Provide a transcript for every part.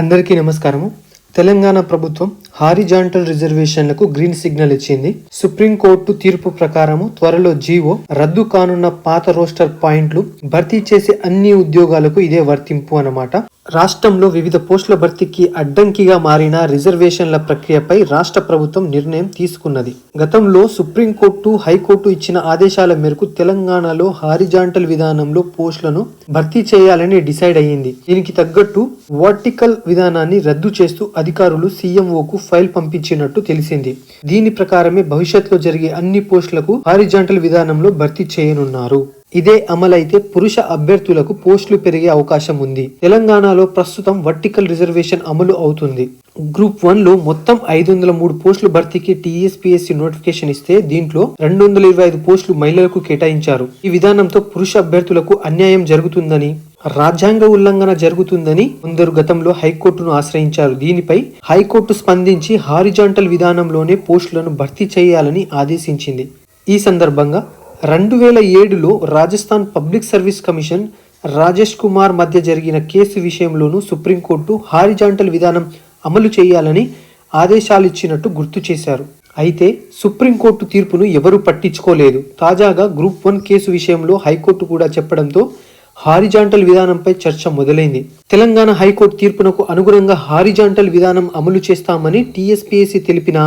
అందరికీ నమస్కారము. తెలంగాణ ప్రభుత్వం హారిజాంటల్ రిజర్వేషన్లకు గ్రీన్ సిగ్నల్ ఇచ్చింది. సుప్రీంకోర్టు తీర్పు ప్రకారము త్వరలో జీవో రద్దు కానున్న పాత రోస్టర్ పాయింట్లు భర్తీ చేసే అన్ని ఉద్యోగాలకు ఇదే వర్తింపు అన్నమాట. రాష్ట్రంలో వివిధ పోస్టుల భర్తీకి అడ్డంకిగా మారిన రిజర్వేషన్ల ప్రక్రియపై రాష్ట్ర ప్రభుత్వం నిర్ణయం తీసుకున్నది. గతంలో సుప్రీంకోర్టు హైకోర్టు ఇచ్చిన ఆదేశాల మేరకు తెలంగాణలో హారిజాంటల్ విధానంలో పోస్టులను భర్తీ చేయాలని డిసైడ్ అయ్యింది. దీనికి తగ్గట్టు వర్టికల్ విధానాన్ని రద్దు చేస్తూ అధికారులు సీఎంఓకు ఫైల్ పంపించినట్టు తెలిసింది. దీని ప్రకారమే భవిష్యత్తులో జరిగే అన్ని పోస్టులకు హారిజాంటల్ విధానంలో భర్తీ చేయనున్నారు. ఇదే అమలైతే పురుష అభ్యర్థులకు పోస్టులు పెరిగే అవకాశం ఉంది. తెలంగాణలో ప్రస్తుతం వర్టికల్ రిజర్వేషన్ అమలు అవుతుంది. గ్రూప్ వన్లో మొత్తం ఐదు వందల మూడు పోస్టులు భర్తీకి టీఎస్పీఎస్సీ నోటిఫికేషన్ ఇస్తే దీంట్లో రెండు వందల ఇరవై ఐదు పోస్టులు మహిళలకు కేటాయించారు. ఈ విధానంతో పురుష అభ్యర్థులకు అన్యాయం జరుగుతుందని రాజ్యాంగ ఉల్లంఘన జరుగుతుందని కొందరు గతంలో హైకోర్టును ఆశ్రయించారు. దీనిపై హైకోర్టు స్పందించి హారిజాంటల్ విధానంలోనే పోస్టులను భర్తీ చేయాలని ఆదేశించింది. ఈ సందర్భంగా రెండు వేల ఏడులో Rajasthan public service commission Rajesh Kumar మధ్య జరిగిన కేసు విషయంలోనూ సుప్రీంకోర్టు హారిజాంటల్ విధానం అమలు చేయాలని ఆదేశాలు ఇచ్చినట్టు గుర్తు చేశారు. అయితే సుప్రీంకోర్టు తీర్పును ఎవరూ పట్టించుకోలేదు. తాజాగా గ్రూప్ వన్ కేసు విషయంలో హైకోర్టు కూడా చెప్పడంతో హారిజాంటల్ విధానంపై చర్చ మొదలైంది. తెలంగాణ హైకోర్టు తీర్పునకు అనుగుణంగా హారిజాంటల్ విధానం అమలు చేస్తామని టీఎస్పీఎస్సీ తెలిపినా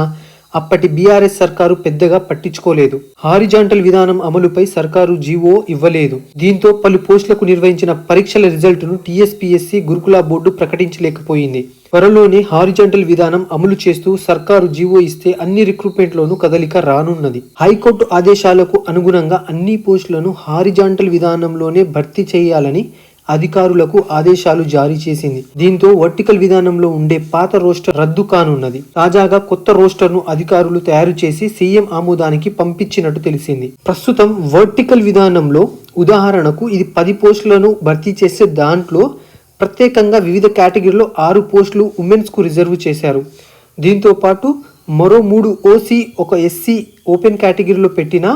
అప్పటి బీఆర్ఎస్ సర్కారు పెద్దగా పట్టించుకోలేదు. హారిజాంటల్ విధానం అమలుపై సర్కారు జీవో ఇవ్వలేదు. దీంతో పలు పోస్టులకు నిర్వహించిన పరీక్షల రిజల్టును టీఎస్పీఎస్సీ గురుకుల బోర్డు ప్రకటించలేకపోయింది. త్వరలోనే హారిజాంటల్ విధానం అమలు చేస్తూ సర్కారు జీవో ఇస్తే అన్ని రిక్రూట్మెంట్లోనూ కదలిక రానున్నది. హైకోర్టు ఆదేశాలకు అనుగుణంగా అన్ని పోస్టులను హారిజాంటల్ విధానంలోనే భర్తీ చేయాలని అధికారులకు ఆదేశాలు జారీ చేసింది. దీంతో వర్టికల్ విధానంలో ఉండే పాత రోస్టర్ రద్దు కానున్నది. తాజాగా కొత్త రోస్టర్ను అధికారులు తయారు చేసి సీఎం ఆమోదానికి పంపించినట్టు తెలిసింది. ప్రస్తుతం వర్టికల్ విధానంలో ఉదాహరణకు ఇది పది పోస్టులను భర్తీ చేసే దాంట్లో ప్రత్యేకంగా వివిధ కేటగిరీలో ఆరు పోస్టులు ఉమెన్స్కు రిజర్వ్ చేశారు. దీంతో పాటు మరో మూడు ఓసీ ఒక ఎస్సీ ఓపెన్ కేటగిరీలో పెట్టినా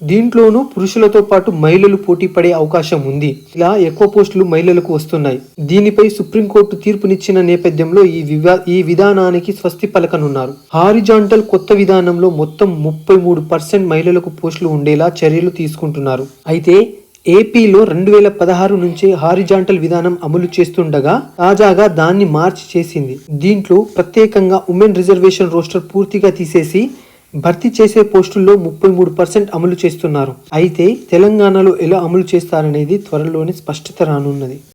దీంట్లోనూ పురుషులతో పాటు మహిళలు పోటీ పడే అవకాశం ఉంది. ఇలా ఎక్కువ పోస్టులు మహిళలకు వస్తున్నాయి. దీనిపై సుప్రీంకోర్టు తీర్పునిచ్చిన నేపథ్యంలో ఈ వివా ఈ విధానానికి స్వస్తి పలకనున్నారు. హారిజాంటల్ కొత్త విధానంలో మొత్తం ముప్పై మూడు పర్సెంట్ మహిళలకు పోస్టులు ఉండేలా చర్యలు తీసుకుంటున్నారు. అయితే ఏపీలో రెండు వేల పదహారు నుంచి హారిజాంటల్ విధానం అమలు చేస్తుండగా తాజాగా దాన్ని మార్చి చేసింది. దీంట్లో ప్రత్యేకంగా ఉమెన్ రిజర్వేషన్ రోస్టర్ పూర్తిగా తీసేసి భర్తీ చేసే పోస్టుల్లో ముప్పై మూడు పర్సెంట్ అమలు చేస్తున్నారు. అయితే తెలంగాణలో ఎలా అమలు చేస్తారనేది త్వరలోనే స్పష్టత రానున్నది.